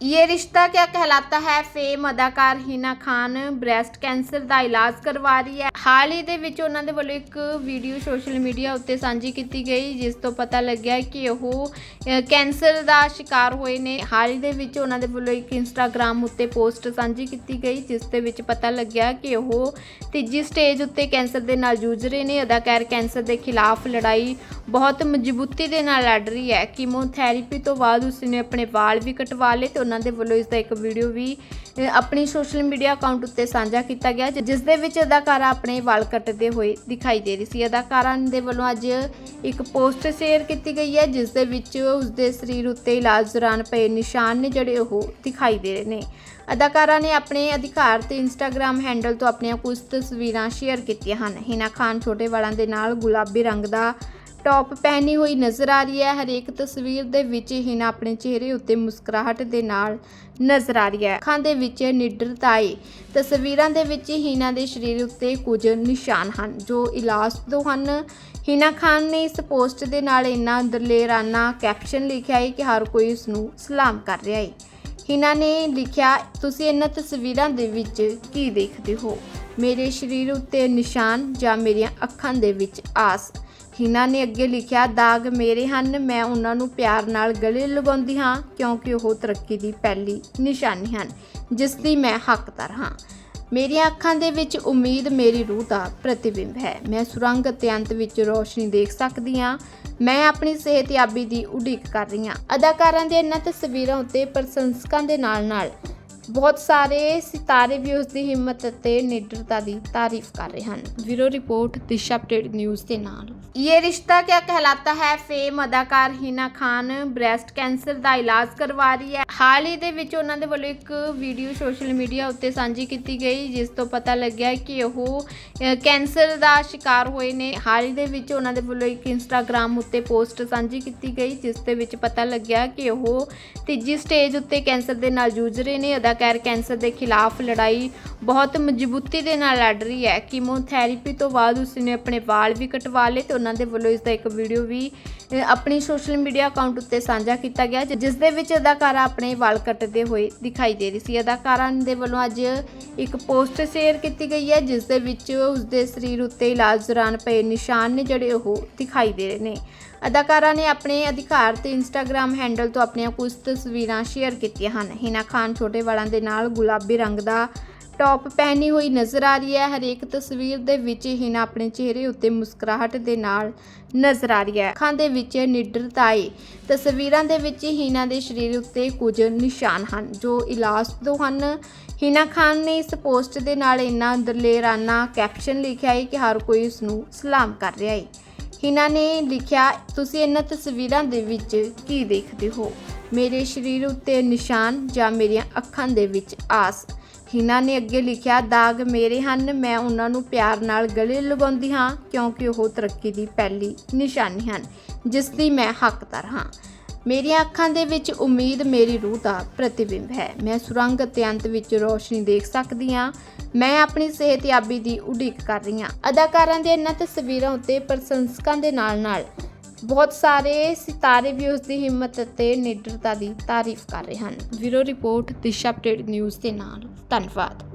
ये रिश्ता क्या कहलाता है ਫੇਮ ਅਦਾਕਾਰ ਹੀਨਾ ਖਾਨ ਬ੍ਰੈਸਟ ਕੈਂਸਰ ਦਾ ਇਲਾਜ ਕਰਵਾ ਰਹੀ ਹੈ ਹਾਲ ਹੀ ਦੇ ਵਿੱਚ ਉਹਨਾਂ ਦੇ ਵੱਲੋਂ ਇੱਕ ਵੀਡੀਓ ਸੋਸ਼ਲ ਮੀਡੀਆ ਉੱਤੇ ਸਾਂਝੀ ਕੀਤੀ ਗਈ ਜਿਸ ਤੋਂ ਪਤਾ ਲੱਗਿਆ ਕਿ ਉਹ ਅ, ਕੈਂਸਰ ਦਾ ਸ਼ਿਕਾਰ ਹੋਏ ਨੇ ਹਾਲ ਹੀ ਦੇ ਵਿੱਚ ਉਹਨਾਂ ਦੇ ਵੱਲੋਂ ਇੱਕ ਇੰਸਟਾਗ੍ਰam ਉੱਤੇ ਪੋਸਟ ਸਾਂਝੀ ਕੀਤੀ ਗਈ ਜਿਸ ਦੇ ਵਿੱਚ ਪਤਾ ਲੱਗਿਆ ਕਿ ਉਹ ਤੀਜੀ ਸਟੇਜ ਉੱਤੇ ਕੈਂਸਰ ਦੇ ਨਾਲ ਜੂਝ ਰਹੇ ਨੇ ਅਦਾਕਾਰ ਕੈਂਸਰ ਦੇ ਖਿਲਾਫ ਲੜਾਈ ਬਹੁਤ ਮਜ਼ਬੂਤੀ ਦੇ ਨਾਲ ਲੜ ਰਹੀ ਹੈ ਕੀਮੋਥੈਰੇਪੀ ਤੋਂ ਬਾਅਦ ਉਸਨੇ ਆਪਣੇ ਵਾਲ ਵੀ ਕਟਵਾ ਲਏ ਤੇ ਉਹਨਾਂ ਦੇ ਵੱਲੋਂ ਇਸ ਦਾ ਇੱਕ ਵੀਡੀਓ ਵੀ ਆਪਣੀ ਸੋਸ਼ਲ ਮੀਡੀਆ ਅਕਾਊਂਟ ਉੱਤੇ ਸਾਂਝਾ ਕੀਤਾ ਗਿਆ ਜਿਸ ਦੇ ਵਿੱਚ ਅਦਾਕਾਰਾ ਆਪਣੇ ਵਾਲ ਕੱਟਦੇ ਹੋਏ ਦਿਖਾਈ ਦੇ ਰਹੀ ਸੀ। ਅਦਾਕਾਰਾ ਦੇ ਵੱਲੋਂ ਅੱਜ ਇੱਕ ਪੋਸਟ ਸ਼ੇਅਰ ਕੀਤੀ ਗਈ ਹੈ, ਜਿਸ ਦੇ ਵਿੱਚ ਉਸਦੇ ਸਰੀਰ ਉੱਤੇ ਇਲਾਜ ਦੌਰਾਨ ਪਏ ਨਿਸ਼ਾਨ ਨੇ ਜਿਹੜੇ ਉਹ ਦਿਖਾਈ ਦੇ ਰਹੇ ਨੇ। ਅਦਾਕਾਰਾ ਨੇ ਆਪਣੇ ਅਧਿਕਾਰ ਤੇ ਇੰਸਟਾਗ੍ਰam ਹੈਂਡਲ ਤੋਂ ਆਪਣੀਆਂ ਕੁਝ ਤਸਵੀਰਾਂ ਸ਼ੇਅਰ ਕੀਤੀਆਂ ਹਨ। ਹਿਨਾ ਖਾਨ ਛੋਟੇ ਵਾਲਾਂ ਦੇ ਨਾਲ ਗੁਲਾਬੀ ਰੰਗ ਦਾ ਟੌਪ ਪਹਿਨੀ ਹੋਈ ਨਜ਼ਰ ਆ ਰਹੀ ਹੈ। ਹਰੇਕ ਤਸਵੀਰ ਦੇ ਵਿੱਚ ਹੀ ਨਾ ਆਪਣੇ ਚਿਹਰੇ ਉੱਤੇ ਮੁਸਕਰਾਹਟ ਦੇ ਨਾਲ ਨਜ਼ਰ ਆ ਰਹੀ ਹੈ। ਅੱਖਾਂ ਦੇ ਵਿੱਚ ਨਿਡਰਤਾ ਹੈ ਤਸਵੀਰਾਂ ਦੇ ਵਿੱਚ ਹਿਨਾ ਦੇ ਸਰੀਰ ਉੱਤੇ ਕੁਝ ਨਿਸ਼ਾਨ ਹਨ, ਜੋ ਇਲਾਜ ਤੋਂ ਹਨ। ਹੀਨਾ ਖਾਨ ਨੇ ਇਸ ਪੋਸਟ ਦੇ ਨਾਲ ਇੰਨਾ ਦਲੇਰਾਨਾ ਕੈਪਸ਼ਨ ਲਿਖਿਆ ਹੈ ਕਿ ਹਰ ਕੋਈ ਇਸ ਨੂੰ ਸਲਾਮ ਕਰ ਰਿਹਾ ਹੈ। ਹਿਨਾ ਨੇ ਲਿਖਿਆ, ਤੁਸੀਂ ਇਹਨਾਂ ਤਸਵੀਰਾਂ ਦੇ ਵਿੱਚ ਕੀ ਦੇਖਦੇ ਹੋ? ਮੇਰੇ ਸਰੀਰ ਉੱਤੇ ਨਿਸ਼ਾਨ ਜਾਂ ਮੇਰੀਆਂ ਅੱਖਾਂ ਦੇ ਵਿੱਚ ਆਸ? ਹਿਨਾ ਨੇ ਅੱਗੇ ਲਿਖਿਆ, ਦਾਗ ਮੇਰੇ ਹਨ, ਮੈਂ ਉਹਨਾਂ ਨੂੰ ਪਿਆਰ ਨਾਲ ਗਲੇ ਲਗਾਉਂਦੀ ਹਾਂ, ਕਿਉਂਕਿ ਉਹ ਤਰੱਕੀ ਦੀ ਪਹਿਲੀ ਨਿਸ਼ਾਨੀ ਹਨ, ਜਿਸ ਦੀ ਮੈਂ ਹੱਕਦਾਰ ਹਾਂ। ਮੇਰੀਆਂ ਅੱਖਾਂ ਦੇ ਵਿੱਚ ਉਮੀਦ, ਮੇਰੀ ਰੂਹ ਦਾ ਪ੍ਰਤੀਬਿੰਬ ਹੈ। ਮੈਂ ਸੁਰੰਗ ਅਤੇ ਅੰਤ ਵਿੱਚ ਰੋਸ਼ਨੀ ਦੇਖ ਸਕਦੀ ਹਾਂ। ਮੈਂ ਆਪਣੀ ਸਿਹਤਯਾਬੀ ਦੀ ਉਡੀਕ ਕਰ ਰਹੀ ਹਾਂ। ਅਦਾਕਾਰਾਂ ਦੇ ਇਹਨਾਂ ਤਸਵੀਰਾਂ ਉੱਤੇ ਪ੍ਰਸ਼ੰਸਕਾਂ ਦੇ ਨਾਲ-ਨਾਲ ਬਹੁਤ ਸਾਰੇ ਸਿਤਾਰੇ ਵੀ ਉਸ ਦੀ ਹਿੰਮਤ ਅਤੇ ਨਿਡਰਤਾ ਦੀ ਤਾਰੀਫ ਕਰ ਰਹੇ ਹਨ bureau report Disha update news ਦੇ ਨਾਲ ਇਹ ਰਿਸ਼ਤਾ क्या कहलाता है ਫੇਮ ਅਦਾਕਾਰ ਹਿਨਾ ਖਾਨ ਬ੍ਰੈਸਟ ਕੈਂਸਰ ਦਾ ਇਲਾਜ ਕਰਵਾ ਰਹੀ ਹੈ ਹਾਲ ਹੀ ਦੇ ਵਿੱਚ ਉਹਨਾਂ ਦੇ ਵੱਲੋਂ ਇੱਕ ਵੀਡੀਓ ਸੋਸ਼ਲ ਮੀਡੀਆ ਉੱਤੇ ਸਾਂਝੀ ਕੀਤੀ ਗਈ ਜਿਸ ਤੋਂ ਪਤਾ ਲੱਗਿਆ ਕਿ ਉਹ ਅ, ਕੈਂਸਰ ਦਾ ਸ਼ਿਕਾਰ ਹੋਏ ਨੇ ਹਾਲ ਹੀ ਦੇ ਵਿੱਚ ਉਹਨਾਂ ਦੇ ਵੱਲੋਂ ਇੱਕ ਇੰਸਟਾਗ੍ਰam ਉੱਤੇ ਪੋਸਟ ਸਾਂਝੀ ਕੀਤੀ ਗਈ ਜਿਸ ਦੇ ਵਿੱਚ ਪਤਾ ਲੱਗਿਆ ਕਿ ਉਹ ਤੀਜੀ ਸਟੇਜ ਉੱਤੇ ਕੈਂਸਰ ਦੇ ਨਾਲ ਜੂਝ ਰਹੇ ਨੇ ਅਦਾਕਾਰ ਕੈਂਸਰ ਦੇ ਖਿਲਾਫ ਲੜਾਈ ਬਹੁਤ ਮਜ਼ਬੂਤੀ ਦੇ ਨਾਲ ਲੜ ਰਹੀ ਹੈ। ਕੀਮੋਥੈਰੇਪੀ ਤੋਂ ਬਾਅਦ ਉਸਨੇ ਆਪਣੇ ਵਾਲ ਵੀ ਕਟਵਾ ਲਏ ਤੇ ਉਹਨਾਂ ਦੇ ਵੱਲੋਂ ਇਸ ਦਾ ਇੱਕ ਵੀਡੀਓ ਵੀ ਆਪਣੀ ਸੋਸ਼ਲ ਮੀਡੀਆ ਅਕਾਊਂਟ ਉੱਤੇ ਸਾਂਝਾ ਕੀਤਾ ਗਿਆ ਜਿ- ਜਿਸ ਦੇ ਵਿੱਚ ਅਦਾਕਾਰਾ ਆਪਣੇ ਵਾਲ ਕੱਟਦੇ ਹੋਏ ਦਿਖਾਈ ਦੇ ਰਹੀ ਸੀ। ਅਦਾਕਾਰਾ ਦੇ ਵੱਲੋਂ ਅੱਜ ਇੱਕ ਪੋਸਟ ਸ਼ੇਅਰ ਕੀਤੀ ਗਈ ਹੈ, ਜਿਸ ਦੇ ਵਿੱਚ ਉਸਦੇ ਸਰੀਰ ਉੱਤੇ ਇਲਾਜ ਦੌਰਾਨ ਪਏ ਨਿਸ਼ਾਨ ਨੇ ਜਿਹੜੇ ਉਹ ਦਿਖਾਈ ਦੇ ਰਹੇ ਨੇ। ਅਦਾਕਾਰਾ ਨੇ ਆਪਣੇ ਅਧਿਕਾਰ ਤੇ ਇੰਸਟਾਗ੍ਰam ਹੈਂਡਲ ਤੋਂ ਆਪਣੀਆਂ ਕੁਝ ਤਸਵੀਰਾਂ ਸ਼ੇਅਰ ਕੀਤੀਆਂ ਹਨ। ਹਿਨਾ ਖਾਨ ਛੋਟੇ ਵਾਲਾਂ ਦੇ ਨਾਲ ਗੁਲਾਬੀ ਰੰਗ ਦਾ ਟੌਪ ਪਹਿਨੀ ਹੋਈ ਨਜ਼ਰ ਆ ਰਹੀ ਹੈ। ਹਰੇਕ ਤਸਵੀਰ ਦੇ ਵਿੱਚ ਹਿਨਾ ਆਪਣੇ ਚਿਹਰੇ ਉੱਤੇ ਮੁਸਕਰਾਹਟ ਦੇ ਨਾਲ ਨਜ਼ਰ ਆ ਰਹੀ ਹੈ। ਅੱਖਾਂ ਦੇ ਵਿੱਚ ਨਿਡਰਤਾ ਹੈ ਤਸਵੀਰਾਂ ਦੇ ਵਿੱਚ ਹਿਨਾ ਦੇ ਸਰੀਰ ਉੱਤੇ ਕੁਝ ਨਿਸ਼ਾਨ ਹਨ, ਜੋ ਇਲਾਜ ਤੋਂ ਹਨ। ਹਿਨਾ ਖਾਨ ਨੇ ਇਸ ਪੋਸਟ ਦੇ ਨਾਲ ਇੰਨਾ ਦਲੇਰਾਨਾ ਕੈਪਸ਼ਨ ਲਿਖਿਆ ਹੈ ਕਿ ਹਰ ਕੋਈ ਇਸ ਨੂੰ ਸਲਾਮ ਕਰ ਰਿਹਾ ਹੈ। ਹਿਨਾ ਨੇ ਲਿਖਿਆ, ਤੁਸੀਂ ਇਹਨਾਂ ਤਸਵੀਰਾਂ ਦੇ ਵਿੱਚ ਕੀ ਦੇਖਦੇ ਹੋ? ਮੇਰੇ ਸਰੀਰ ਉੱਤੇ ਨਿਸ਼ਾਨ ਜਾਂ ਮੇਰੀਆਂ ਅੱਖਾਂ ਦੇ ਵਿੱਚ ਆਸ? ਹਿਨਾ ਨੇ ਅੱਗੇ ਲਿਖਿਆ, ਦਾਗ ਮੇਰੇ ਹਨ, ਮੈਂ ਉਹਨਾਂ ਨੂੰ ਪਿਆਰ ਨਾਲ ਗਲੇ ਲਗਾਉਂਦੀ ਹਾਂ, ਕਿਉਂਕਿ ਉਹ ਤਰੱਕੀ ਦੀ ਪਹਿਲੀ ਨਿਸ਼ਾਨੀ ਹਨ, ਜਿਸ ਦੀ ਮੈਂ ਹੱਕਦਾਰ ਹਾਂ। ਮੇਰੀਆਂ ਅੱਖਾਂ ਦੇ ਵਿੱਚ ਉਮੀਦ, ਮੇਰੀ ਰੂਹ ਦਾ ਪ੍ਰਤੀਬਿੰਬ ਹੈ। ਮੈਂ ਸੁਰੰਗ ਅਤੇ ਅੰਤ ਵਿੱਚ ਰੋਸ਼ਨੀ ਦੇਖ ਸਕਦੀ ਹਾਂ। ਮੈਂ ਆਪਣੀ ਸਿਹਤਯਾਬੀ ਦੀ ਉਡੀਕ ਕਰ ਰਹੀ ਹਾਂ। ਅਦਾਕਾਰਾਂ ਦੇ ਇਹਨਾਂ ਤਸਵੀਰਾਂ ਉੱਤੇ ਪ੍ਰਸ਼ੰਸਕਾਂ ਦੇ ਨਾਲ-ਨਾਲ ਬਹੁਤ ਸਾਰੇ ਸਿਤਾਰੇ ਵੀ ਉਸ ਦੀ ਹਿੰਮਤ ਅਤੇ ਨਿਡਰਤਾ ਦੀ ਤਾਰੀਫ ਕਰ ਰਹੇ ਹਨ। ਵੀਰੋ ਰਿਪੋਰਟ, ਦਿਸ਼ਾ ਅਪਡੇਟ ਨਿਊਜ਼ ਦੇ ਨਾਲ। ਧੰਨਵਾਦ।